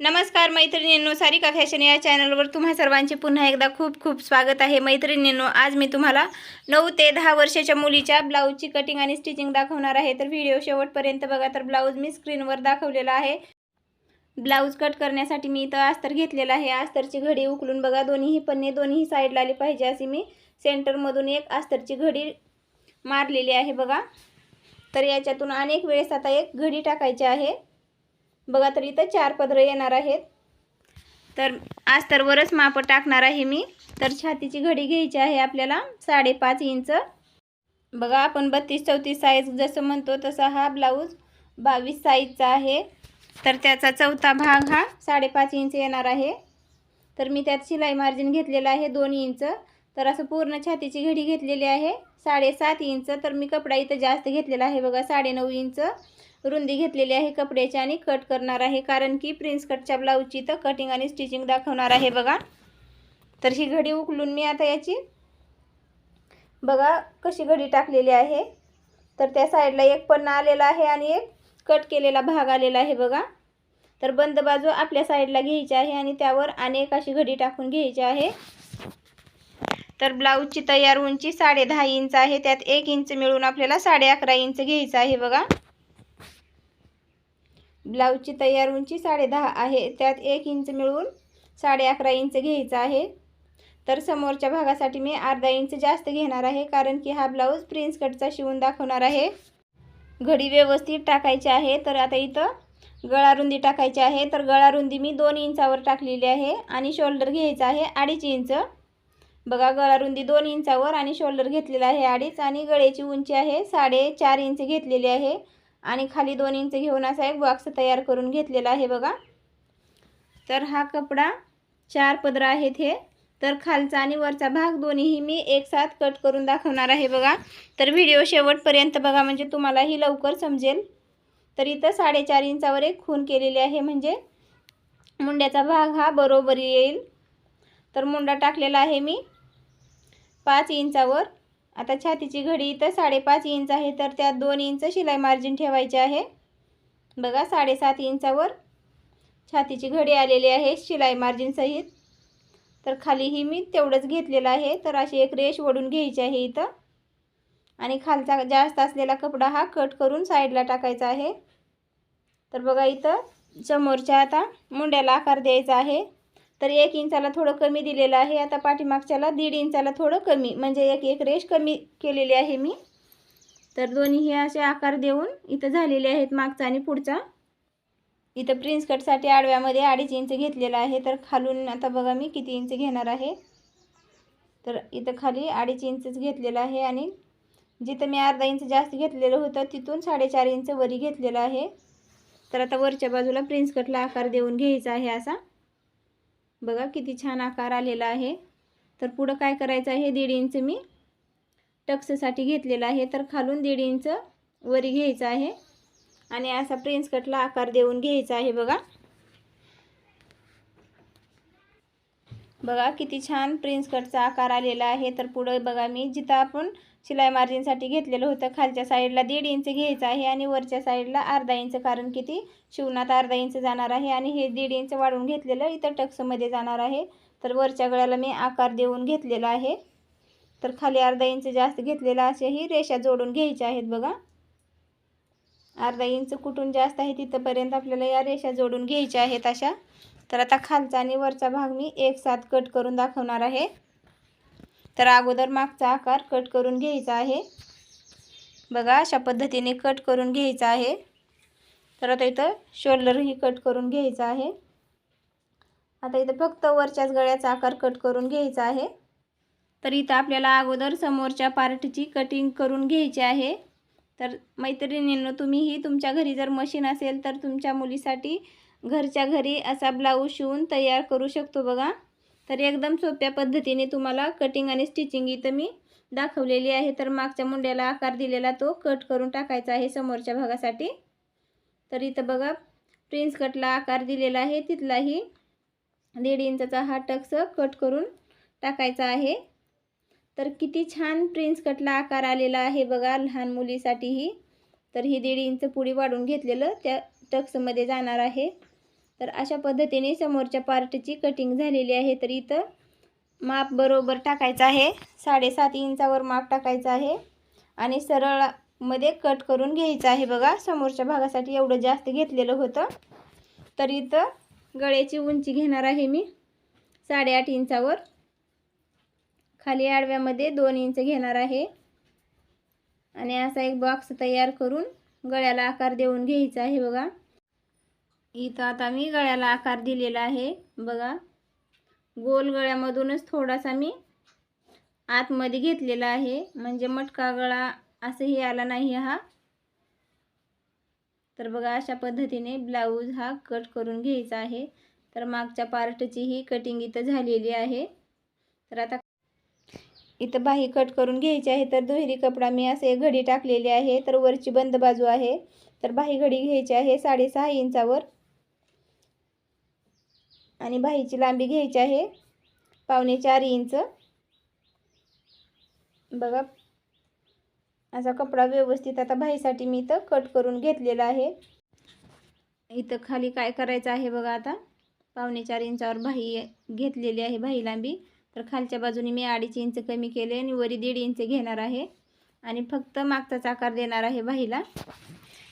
नमस्कार मैत्रिणींनो सारिका फॅशन या चॅनलवर तुम्हा सर्वांचे पुन्हा एकदा खूप खूप स्वागत आहे. मैत्रिणींनो आज मी तुम्हाला नऊ ते दहा वर्षाच्या मुलीच्या ब्लाऊजची कटिंग आणि स्टिचिंग दाखवणार आहे. तर व्हिडिओ शेवटपर्यंत बघा तर ब्लाऊज मी स्क्रीनवर दाखवलेला आहे. ब्लाऊज कट करण्यासाठी मी इथं अस्तर घेतलेला आहे. अस्तरची घडी उकलून बघा दोन्हीही पन्ने दोन्ही साईडला आली पाहिजे. अशी मी सेंटरमधून एक अस्तरची घडी मारलेली आहे बघा. तर याच्यातून अनेक वेळेस आता एक घडी टाकायची आहे. बघा तर इथं चार पदरं येणार आहेत. तर अस्तरवरच माप टाकणार आहे मी. तर छातीची घडी घ्यायची आहे आपल्याला साडेपाच इंच. बघा आपण बत्तीस चौतीस साईज जसं म्हणतो तसा हा ब्लाऊज बावीस साईजचा आहे. तर त्याचा चौथा भाग हा साडेपाच इंच येणार आहे. तर मी त्यात शिलाई मार्जिन घेतलेलं आहे दोन इंच. तर असं पूर्ण छातीची घडी घेतलेली आहे साडेसात इंच. तर मी कपडा इथं जास्त घेतलेला आहे बघा साडेनऊ इंच. रुंदी घेतलेली आहे कपड्याची आणि कट करणार आहे. कारण की प्रिन्स कटच्या ब्लाऊजची तर कटिंग आणि स्टिचिंग दाखवणार आहे बघा. तर ही घडी उकलून मी आता याची बघा कशी घडी टाकलेली आहे. तर त्या साईडला एक पन्ना आलेला आहे आणि एक कट केलेला भाग आलेला आहे बघा. तर बंद बाजू आपल्या साईडला घ्यायची आहे आणि त्यावर अनेक अशी घडी टाकून घ्यायची आहे. तर ब्लाऊजची तयार उंची साडे दहा इंच आहे. त्यात एक इंच मिळून आपल्याला साडे अकरा इंच घ्यायचं आहे बघा. ब्लाऊजची तयार उंची साडे दहा आहे. त्यात एक इंच मिळून साडे अकरा इंच घ्यायचं आहे. तर समोरच्या भागासाठी मी अर्धा इंच जास्त घेणार आहे कारण की हा ब्लाऊज प्रिन्स कटचा शिवून दाखवणार आहे. घडी व्यवस्थित टाकायची आहे. तर आता इथं गळा रुंदी टाकायची आहे. तर गळा रुंदी मी दोन इंचावर टाकलेली आहे आणि शोल्डर घ्यायचा आहे अडीच इंच. बघा गळा रुंदी दोन इंचावर आणि शोल्डर घेतलेला आहे अडीच आणि गळ्याची उंची आहे साडेचार इंच घेतलेली आहे. आणि खाली दोन इंच घेऊन असा एक बॉक्स तयार करून घेतलेला आहे बघा. तर हा कपडा चार पदर आहेत हे. तर खालचा आणि वरचा भाग दोन्हीही मी एकसाथ कट करून दाखवणार आहे बघा. तर व्हिडिओ शेवटपर्यंत बघा म्हणजे तुम्हालाही लवकर समजेल. तर इथं साडेचार इंचावर एक खून केलेली आहे म्हणजे मुंड्याचा भाग हा बरोबर येईल. तर मुंडा टाकलेला आहे मी. पाच इंचावर. आता छातीची घडी इथं साडेपाच इंच आहे तर त्यात दोन इंच शिलाई मार्जिन ठेवायचे आहे. बघा साडेसात इंचावर छातीची घडी आलेली आहे शिलाई मार्जिनसहित तर खालीही मी तेवढंच घेतलेलं आहे तर अशी एक रेश ओढून घ्यायची आहे इथं. आणि खालचा जास्त असलेला कपडा हा कट करून साईडला टाकायचा आहे. तर बघा इथं समोरच्या आता मुंड्याला आकार द्यायचा आहे. तर एक इंचाला थोडं कमी दिलेलं आहे. आता पाठीमागच्याला दीड इंचाला थोडं कमी म्हणजे एक एक रेश कमी केलेली आहे मी. तर दोन्ही हे असे आकार देऊन इथं झालेले आहेत मागचा आणि पुढचा. इथं प्रिन्स कटसाठी आडव्यामध्ये अडीच इंच घेतलेला आहे. तर खालून आता बघा मी किती इंच घेणार आहे. तर इथं खाली अडीच इंचच घेतलेलं आहे आणि जिथं मी अर्धा इंच जास्त घेतलेलं होतं तिथून साडेचार इंच वरी घेतलेलं आहे. तर आता वरच्या बाजूला प्रिन्स कटला आकार देऊन घ्यायचा आहे असा. बघा किती छान आकार आलेला आहे. तर पुढं काय करायचं आहे? दीड इंच मी टक्ससाठी घेतलेलं आहे. तर खालून दीड इंच वरी घ्यायचं आहे. आणि असा प्रिन्स कटला आकार देऊन घ्यायचा आहे बघा. बघा किती छान प्रिन्स कटचा आकार आलेला आहे. तर पुढं बघा मी जिथं आपण शिलाई मार्जिनसाठी घेतलेलं होतं. खालच्या साईडला दीड इंच घ्यायचं आहे आणि वरच्या साईडला अर्धा इंच कारण किती शिवणात अर्धा इंच जाणार आहे आणि हे दीड इंच वाढून घेतलेलं इथं टक्समध्ये जाणार आहे. तर वरच्या गळ्याला मी आकार देऊन घेतलेला आहे. तर खाली अर्धा इंच जास्त घेतलेला असेही रेषा जोडून घ्यायच्या आहेत बघा. अर्धा इंच कुठून जास्त आहे तिथंपर्यंत आपल्याला या रेषा जोडून घ्यायच्या आहेत अशा. तर आता खालचा आणि वरचा भाग मी एक साथ कट करून दाखवणार आहे. तर अगोदर मागचा आकार कट करून घ्यायचा आहे. बघा अशा पद्धतीने कट करून घ्यायचा आहे. तर आता इथं शोल्डरही कट करून घ्यायचा आहे. आता इथं फक्त वरच्याच गळ्याचा आकार कट करून घ्यायचा आहे. तर इथं आपल्याला अगोदर समोरच्या पार्टची कटिंग करून घ्यायची आहे. तर मैत्रिणींनो तुम्हीही तुमच्या घरी जर मशीन असेल तर तुमच्या मुलीसाठी घरच्या घरी असा ब्लाऊज शिवून तयार करू शकतो बघा. तर एकदम सोप्या पद्धतीने तुम्हाला कटिंग आणि स्टिचिंग इथं मी दाखवलेली आहे. तर मागच्या मुंड्याला आकार दिलेला तो कट करून टाकायचा आहे समोरच्या भागासाठी. तर इथं बघा प्रिन्स कटला आकार दिलेला आहे. तिथलाही दीड इंचाचा हा टक्स कट करून टाकायचा आहे. तर किती छान प्रिन्स कटला आकार आलेला आहे बघा लहान मुलीसाठीही. तर ही दीड इंच पुढी वाढून घेतलेलं त्या टक्समध्ये जाणार आहे. तर अशा पद्धतीने समोरच्या पार्टची कटिंग झालेली आहे. तर इथं माप बरोबर टाकायचं आहे. साडेसात इंचावर माप टाकायचं आहे. आणि सरळमध्ये कट करून घ्यायचं आहे बघा. समोरच्या भागासाठी एवढं जास्त घेतलेलं होतं. तर इथं गळ्याची उंची घेणार आहे मी. साडेआठ इंचावर. खाली आडव्यामध्ये दोन इंच घेणार आहे. आणि असा एक बॉक्स तयार करून गळ्याला आकार देऊन घ्यायचा आहे बघा. इथं आता मी गळ्याला आकार दिलेला आहे. बघा. गोल गळ्यामधूनच थोडासा मी आतमध्ये घेतलेला आहे. म्हणजे मटका गळा असंही आला नाही हा. तर बघा अशा पद्धतीने ब्लाऊज हा कट करून घ्यायचा आहे. तर मागच्या पार्टची ही कटिंग इथं झालेली आहे. तर आता इथं बाही कट करून घ्यायची आहे. तर दुहेरी कपडा मी असे घडी टाकलेली आहे. तर वरची बंद बाजू आहे. तर बाही घडी घ्यायची आहे साडेसहा इंचावर. आणि बाहीची लांबी घ्यायची आहे पावणे चार इंच. बघा असा कपडा व्यवस्थित आता बाहीसाठी मी इथं कट करून घेतलेला आहे. इथं खाली काय करायचं आहे बघा आता पावणे चार इंचावर बाही घेतलेली आहे बाही लांबी. तर खालच्या बाजूने मी अडीच इंच कमी केले आणि वरी दीड इंच घेणार आहे. आणि फक्त मागचाच आकार देणार आहे बाहीला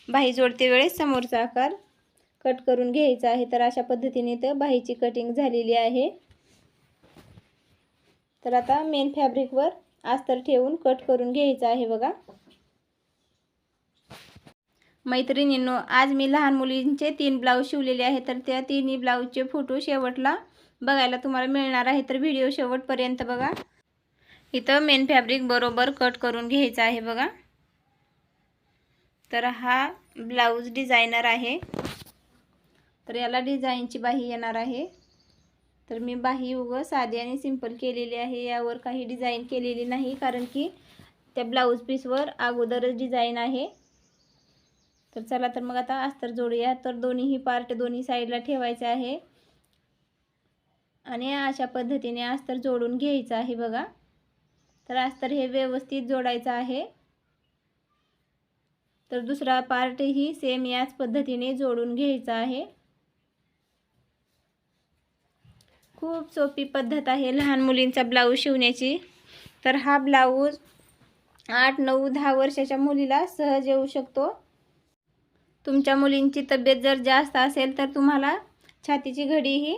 बाही जोडते वेळेस समोरचा आकार. कट करून घ्यायचा आहे. तर अशा पद्धतीने तर बाहीची कटिंग झालेली आहे. तर आता मेन फॅब्रिकवर अस्तर ठेवून कट करून घ्यायचं आहे बघा. मैत्रिणींनो आज मी लहान मुलींचे तीन ब्लाऊज शिवलेले आहेत. तर त्या तिन्ही ब्लाऊजचे फोटो शेवटला बघायला तुम्हाला मिळणार आहे. तर व्हिडिओ शेवटपर्यंत बघा. इथं मेन फॅब्रिक बरोबर कट करून घ्यायचं आहे बघा. तर हा ब्लाऊज डिझायनर आहे. तर याला डिझाईनची बाही येणार आहे. तर मी बाही उगं साधी आणि सिंपल केलेली आहे. यावर काही डिझाईन केलेली नाही कारण की त्या ब्लाऊज पीसवर अगोदरच डिझाईन आहे. तर चला तर मग आता अस्तर जोडूया. तर दोन्हीही पार्ट दोन्ही साईडला ठेवायचे आहे. आणि अशा पद्धतीने अस्तर जोडून घ्यायचं आहे बघा. तर अस्तर हे व्यवस्थित जोडायचं आहे. तर दुसरा पार्टही सेम याच पद्धतीने जोडून घ्यायचा आहे. खूप सोपी पद्धत आहे लहान मुलींचा ब्लाऊज शिवण्याची. तर हा ब्लाऊज आठ नऊ दहा वर्षाच्या मुलीला सहज येऊ शकतो. तुमच्या मुलींची तब्येत जर जास्त असेल तर तुम्हाला छातीची घडी ही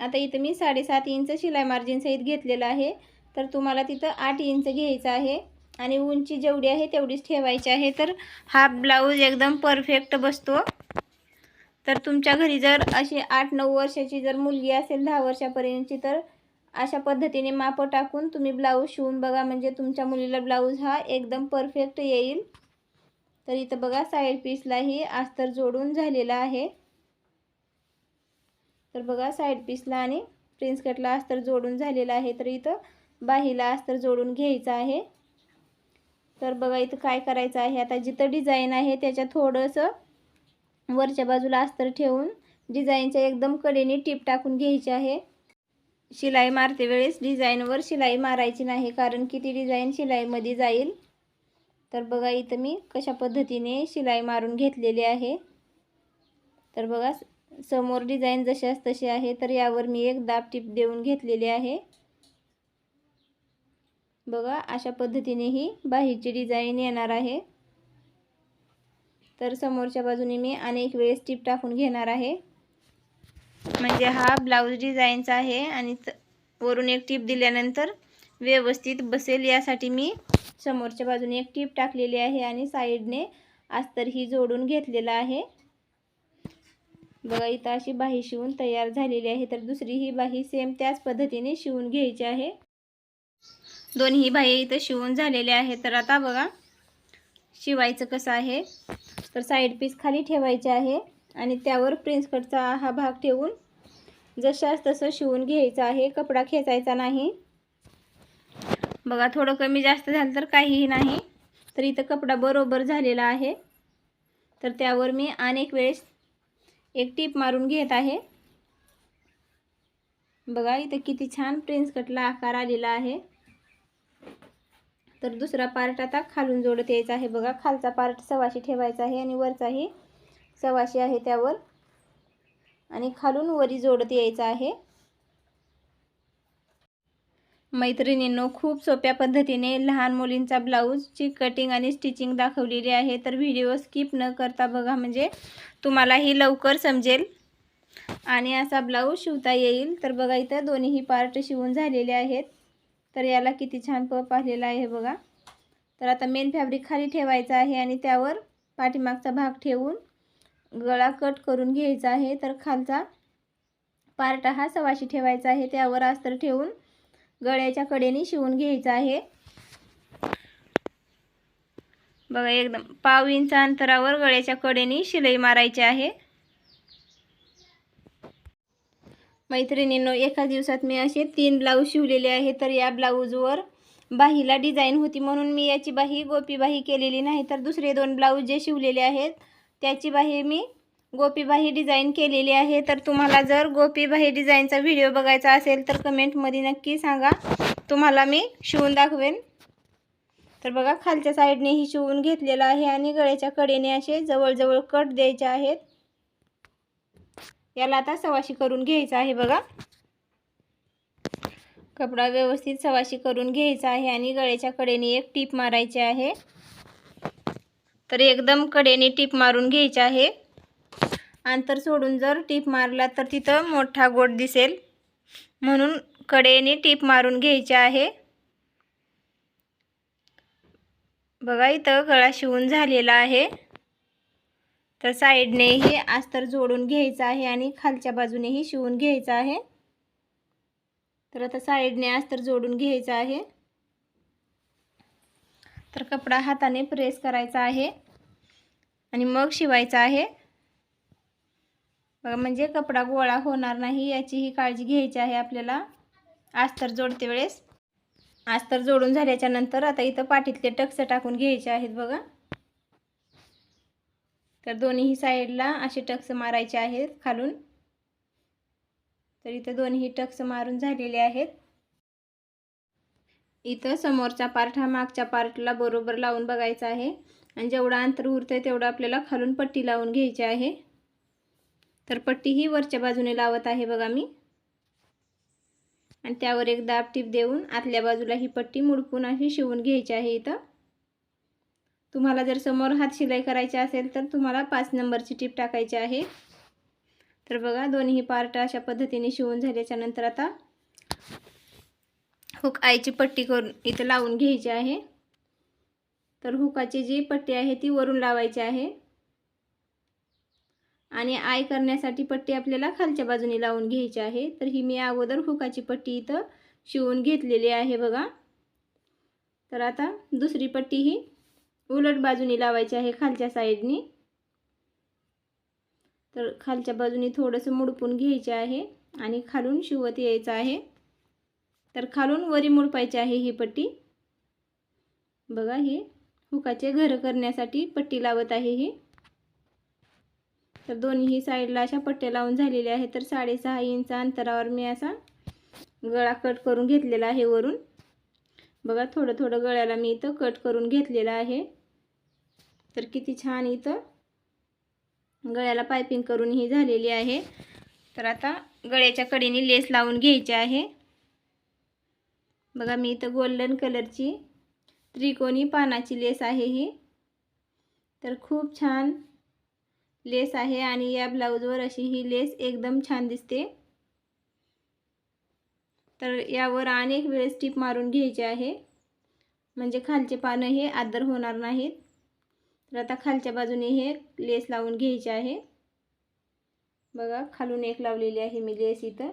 आता इथं मी साडेसात इंच शिलाई मार्जिनसहित घेतलेलं आहे तर तुम्हाला तिथं आठ इंच घ्यायचं आहे आणि उंची जेवढी आहे तेवढीच ठेवायची आहे. तर हा ब्लाऊज एकदम परफेक्ट बसतो. तर तुमच्या घरी जर अशी आठ नऊ वर्षाची जर मुलगी असेल दहा वर्षापर्यंतची तर अशा पद्धतीने मापं टाकून तुम्ही ब्लाऊज शिवून बघा. म्हणजे तुमच्या मुलीला ब्लाऊज हा एकदम परफेक्ट येईल. तर इथं बघा साईड पीसलाही अस्तर जोडून झालेला आहे. तर बघा साईड पीसला आणि प्रिन्स कटला अस्तर जोडून झालेला आहे. तर इथं बाहीला अस्तर जोडून घ्यायचं आहे. तर बघा इथं काय करायचं आहे? आता जिथं डिझाईन आहे त्याच्या थोडंसं वरच्या बाजूला अस्तर ठेवून डिझाईनच्या एकदम कडेने टीप टाकून घ्यायची आहे. शिलाई मारते वेळेस डिझाईनवर शिलाई मारायची नाही कारण की ती डिझाईन शिलाईमध्ये जाईल. तर बघा इथं मी कशा पद्धतीने शिलाई मारून घेतलेली आहे. तर बघा समोर डिझाईन जशाच तशी आहे तर यावर मी एक दाब टीप देऊन घेतलेली आहे. बघा अशा पद्धतीने ही बाहेरची डिझाईन येणार आहे. तर समोरच्या बाजूने मी अनेक वेळेस टीप टाकून घेणार आहे. म्हणजे हा ब्लाऊज डिझाईनचा आहे आणि वरून एक टीप दिल्यानंतर व्यवस्थित बसेल यासाठी मी समोरच्या बाजूने एक टीप टाकलेली आहे आणि साईडने अस्तर ही जोडून घेतलेला आहे. बघा इथं अशी बाही शिवून तयार झालेली आहे तर दुसरी ही बाही सेम त्याच पद्धतीने शिवून घ्यायची आहे. दोन्ही बाही इथं शिवून झालेल्या आहेत. तर आता बघा शिवायचं कसं आहे? तर साईड पीस खाली ठेवायचे आहे. आणि त्यावर प्रिन्स कटचा हा भाग ठेवून जशाच तसं शिवून घ्यायचं आहे. कपडा खेचायचा नाही. बघा थोडं कमी जास्त झालं तर काहीही नाही. तर इथं कपडा बरोबर झालेला आहे. तर त्यावर मी अनेक वेळेस एक टीप मारून घेत आहे. बघा इथं किती छान प्रिन्स कटला आकार आलेला आहे. तर दुसरा पार्ट आता खालून जोडत यायचा आहे. बघा खालचा पार्ट सवाशी ठेवायचा आहे आणि वरचाही सवाशी आहे त्यावर. आणि खालून वरी जोडत यायचं आहे. मैत्रिणींनो खूप सोप्या पद्धतीने लहान मुलींचा ब्लाऊजची कटिंग आणि स्टिचिंग दाखवलेली आहे. तर व्हिडिओ स्किप न करता बघा म्हणजे तुम्हालाही लवकर समजेल. आणि असा ब्लाऊज शिवता येईल. तर बघा इथं दोन्हीही पार्ट शिवून झालेले आहेत. तर याला किती छान पप आलेला आहे बघा. तर आता मेन फॅब्रिक खाली ठेवायचं आहे आणि त्यावर पाठीमागचा भाग ठेवून गळा कट करून घ्यायचा आहे. तर खालचा पार्ट हा सवाशी ठेवायचा आहे. त्यावर अस्तर ठेवून गळ्याच्या कडेने शिवून घ्यायचा आहे. बघा एकदम पाव इंच अंतरावर गळ्याच्या कडेने शिलाई मारायची आहे. मैत्रिणींनो एका दिवसात मी असे तीन ब्लाऊज शिवलेले आहे तर या ब्लाऊजवर बाहीला डिझाईन होती म्हणून मी याची बाही गोपी बाही केलेली नाही तर दुसरे दोन ब्लाऊज जे शिवलेले आहेत त्याची बाही मी गोपी बाही डिझाईन केलेली आहे. तर तुम्हाला जर गोपी बाही डिझाईनचा व्हिडिओ बघायचा असेल तर कमेंटमध्ये नक्की सांगा. तुम्हाला मी शिवून दाखवेन. तर बघा खालच्या साईडनेही शिवून घेतलेलं आहे आणि गळ्याच्या कडेने असे जवळजवळ कट द्यायचे आहेत. याला आता सवाशी करून घ्यायचा आहे बघा. कपडा व्यवस्थित सवाशी करून घ्यायचा आहे आणि गळ्याच्या कडेने एक टीप मारायची आहे. तर एकदम कडेने टीप मारून घ्यायची आहे. अंतर सोडून जर टीप मारला तर तिथं मोठा गोट दिसेल. म्हणून कडेने टीप मारून घ्यायची आहे. बघा इथं गळा शिवून झालेला आहे. तर साईडनेही अस्तर जोडून घ्यायचं आहे आणि खालच्या बाजूनेही शिवून घ्यायचं आहे. तर आता साईडने अस्तर जोडून घ्यायचं आहे. तर कपडा हाताने प्रेस करायचा आहे आणि मग शिवायचा आहे. बघा म्हणजे कपडा गोळा होणार नाही याचीही काळजी घ्यायची आहे आपल्याला. अस्तर जोडते वेळेस. अस्तर जोडून झाल्याच्यानंतर आता इथं पाठीतले टक्स टाकून घ्यायचे आहेत बघा. तर दोन्ही साईडला असे टक्स मारायचे आहेत खालून. तर इथं दोन्ही टक्स मारून झालेले आहेत. इथं समोरचा पार्ट हा मागच्या पार्टला बरोबर लावून बघायचा आहे. आणि जेवढं अंतर उरतं आहे तेवढं आपल्याला खालून पट्टी लावून घ्यायची आहे. तर पट्टी ही वरच्या बाजूने लावत आहे बघा मी. आणि त्यावर एक दाब टीप देऊन आतल्या बाजूला ही पट्टी मुडपून अशी शिवून घ्यायची आहे इथं. तुम्हाला जर समोर हात शिलाई करायची असेल तर तुम्हाला पाच नंबरची टीप टाकायची आहे. तर बघा दोन्ही पार्ट अशा पद्धतीने शिवून झाल्याच्यानंतर आता हुक आईची पट्टी करून इथं लावून घ्यायची आहे. तर हुकाची जी पट्टी आहे ती वरून लावायची आहे. आणि आय करण्यासाठी पट्टी आपल्याला खालच्या बाजूने लावून घ्यायची आहे. तर ही मी अगोदर हुकाची पट्टी इथं शिवून घेतलेली आहे बघा. तर आता दुसरी पट्टी ही उलट बाजूनी लावायचे आहे खालच्या साईडनी. तर खालच्या बाजूनी थोडंसं मुडपून घ्यायचे आहे आणि खालून शिवत यायचं आहे. तर खालून वरी मुडपायची आहे ही पट्टी. बघा हे हुकाचे घर करण्यासाठी पट्टी लावत आहे ही. तर दोन्ही साईडला अशा पट्ट्या लावून झालेल्या आहे तर साडेसहा इंच अंतरावर मी असा गळा कट करून घेतलेला आहे वरून. बघा थोडं थोडं गळ्याला मी इथं कट करून घेतलेलं आहे. तर किती छान इथं गळ्याला पायपिंग करून ही झालेली आहे. तर आता गळ्याच्या कडेने लेस लावून घ्यायची आहे. बघा मी इथं गोल्डन कलरची त्रिकोणी पानाची लेस आहे ही. तर खूप छान लेस आहे आणि या ब्लाऊजवर अशी ही लेस एकदम छान दिसते. तर यावर अनेक वेळेस टीप मारून घ्यायची आहे. म्हणजे खालचे पानं हे आदर होणार नाहीत. तर आता खालच्या बाजूने हे लेस लावून घ्यायचे आहे. बघा खालून एक लावलेली आहे मी लेस इथं.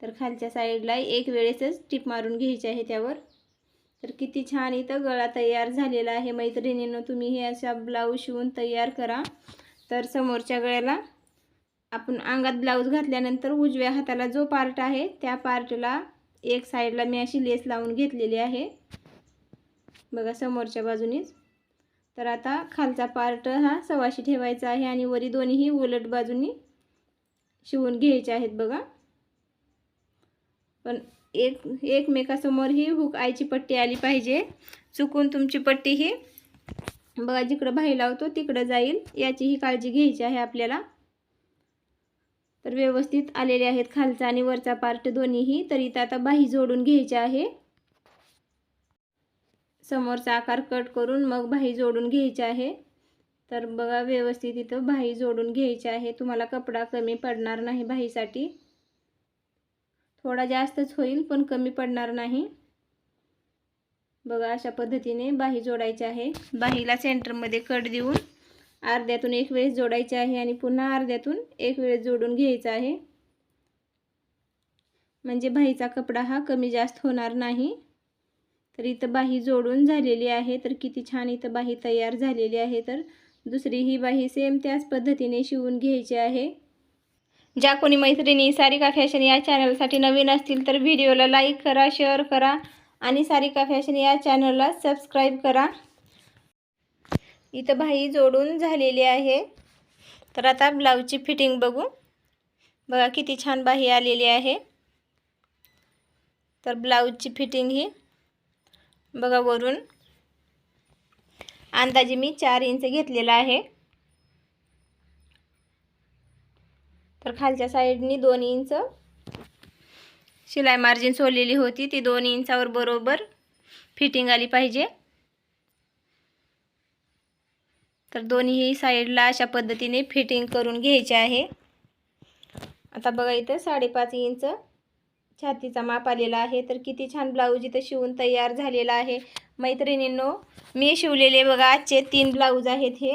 तर खालच्या साईडला एक वेळेसच टिप मारून घ्यायची आहे त्यावर. तर किती छान इथं गळा तयार झालेला आहे मैत्रिणींनो तुम्ही हे अशा ब्लाऊज शिवून तयार करा. तर समोरच्या गळ्याला आपण अंगात ब्लाऊज घातल्यानंतर उजव्या हाताला जो पार्ट आहे त्या पार्टला एक साईडला मी अशी लेस लावून घेतलेली आहे. बघा समोरच्या बाजूनीच. तर आता खालचा पार्ट हा सवाशी ठेवायचा आहे आणि वरी दोन्हीही उलट बाजूनी शिवून घ्यायचे आहेत बघा. पण एक एकमेकासमोर ही हुक आईची पट्टी आली पाहिजे. चुकून तुमची पट्टी ही बघा जिकडं भाई लावतो तिकडं जाईल याचीही काळजी घ्यायची आहे आपल्याला. तर व्यवस्थित आलेले आहेत खालचा आणि वरचा पार्ट दोन्हीही तर इथं आता बाही जोडून घ्यायची आहे. समोरचा आकार कट करून मग बाही जोडून घ्यायची आहे. तर बघा व्यवस्थित इथं बाही जोडून घ्यायची आहे. तुम्हाला कपडा कमी पडणार नाही बाहीसाठी थोडा जास्तच होईल पण कमी पडणार नाही. बघा अशा पद्धतीने बाही जोडायची आहे. बाहीला सेंटरमध्ये कट देऊन अर्ध्यातून एक वेळेस जोडायचे आहे आणि पुन्हा अर्ध्यातून एक वेळेस जोडून घ्यायचा आहे. म्हणजे बाहीचा कपडा हा कमी जास्त होणार नाही. तर इथं बाही जोडून झालेली आहे. तर किती छान इथं बाही तयार झालेली आहे. तर दुसरी ही बाही सेम त्याच पद्धतीने शिवून घ्यायची आहे. ज्या कोणी मैत्रिणी सारिका फॅशन या चॅनलसाठी नवीन असतील तर व्हिडिओला लाईक करा शेअर करा आणि सारिका फॅशन या चॅनलला सबस्क्राईब करा. इथं बाही जोडून झालेली आहे. तर आता ब्लाऊजची फिटिंग बघू. बघा किती छान बाही आलेली आहे. तर ब्लाऊजची फिटिंग ही बघा वरून. अंदाजे मी चार इंच घेतलेला आहे. तर खालच्या साईडनी दोन इंच. शिलाई मार्जिन सोडलेली होती ती दोन इंचावर बरोबर फिटिंग आली पाहिजे. तर दोन्ही साईडला अशा पद्धतीने फिटिंग करून घ्यायचे आहे. आता बघा इथं साडेपाच इंच छातीचा माप आलेला आहे. तर किती छान ब्लाऊज इथं शिवून तयार झालेला आहे. मैत्रिणींनो मी शिवलेले बघा आजचे तीन ब्लाऊज आहेत हे.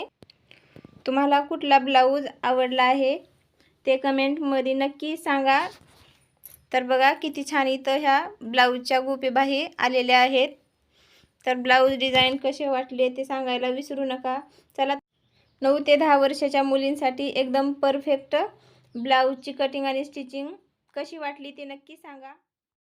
तुम्हाला कुठला ब्लाऊज आवडला आहे ते कमेंटमध्ये नक्की सांगा. तर बघा किती छान इथं ह्या ब्लाऊजच्या गोपेबाही आलेल्या आहेत. तर ब्लाऊज डिझाईन कसे वाटले ते सांगायला विसरू नका. चला नऊ ते दहा वर्षाच्या मुलींसाठी एकदम परफेक्ट ब्लाऊजची कटिंग आणि स्टिचिंग कशी वाटली ते नक्की सांगा.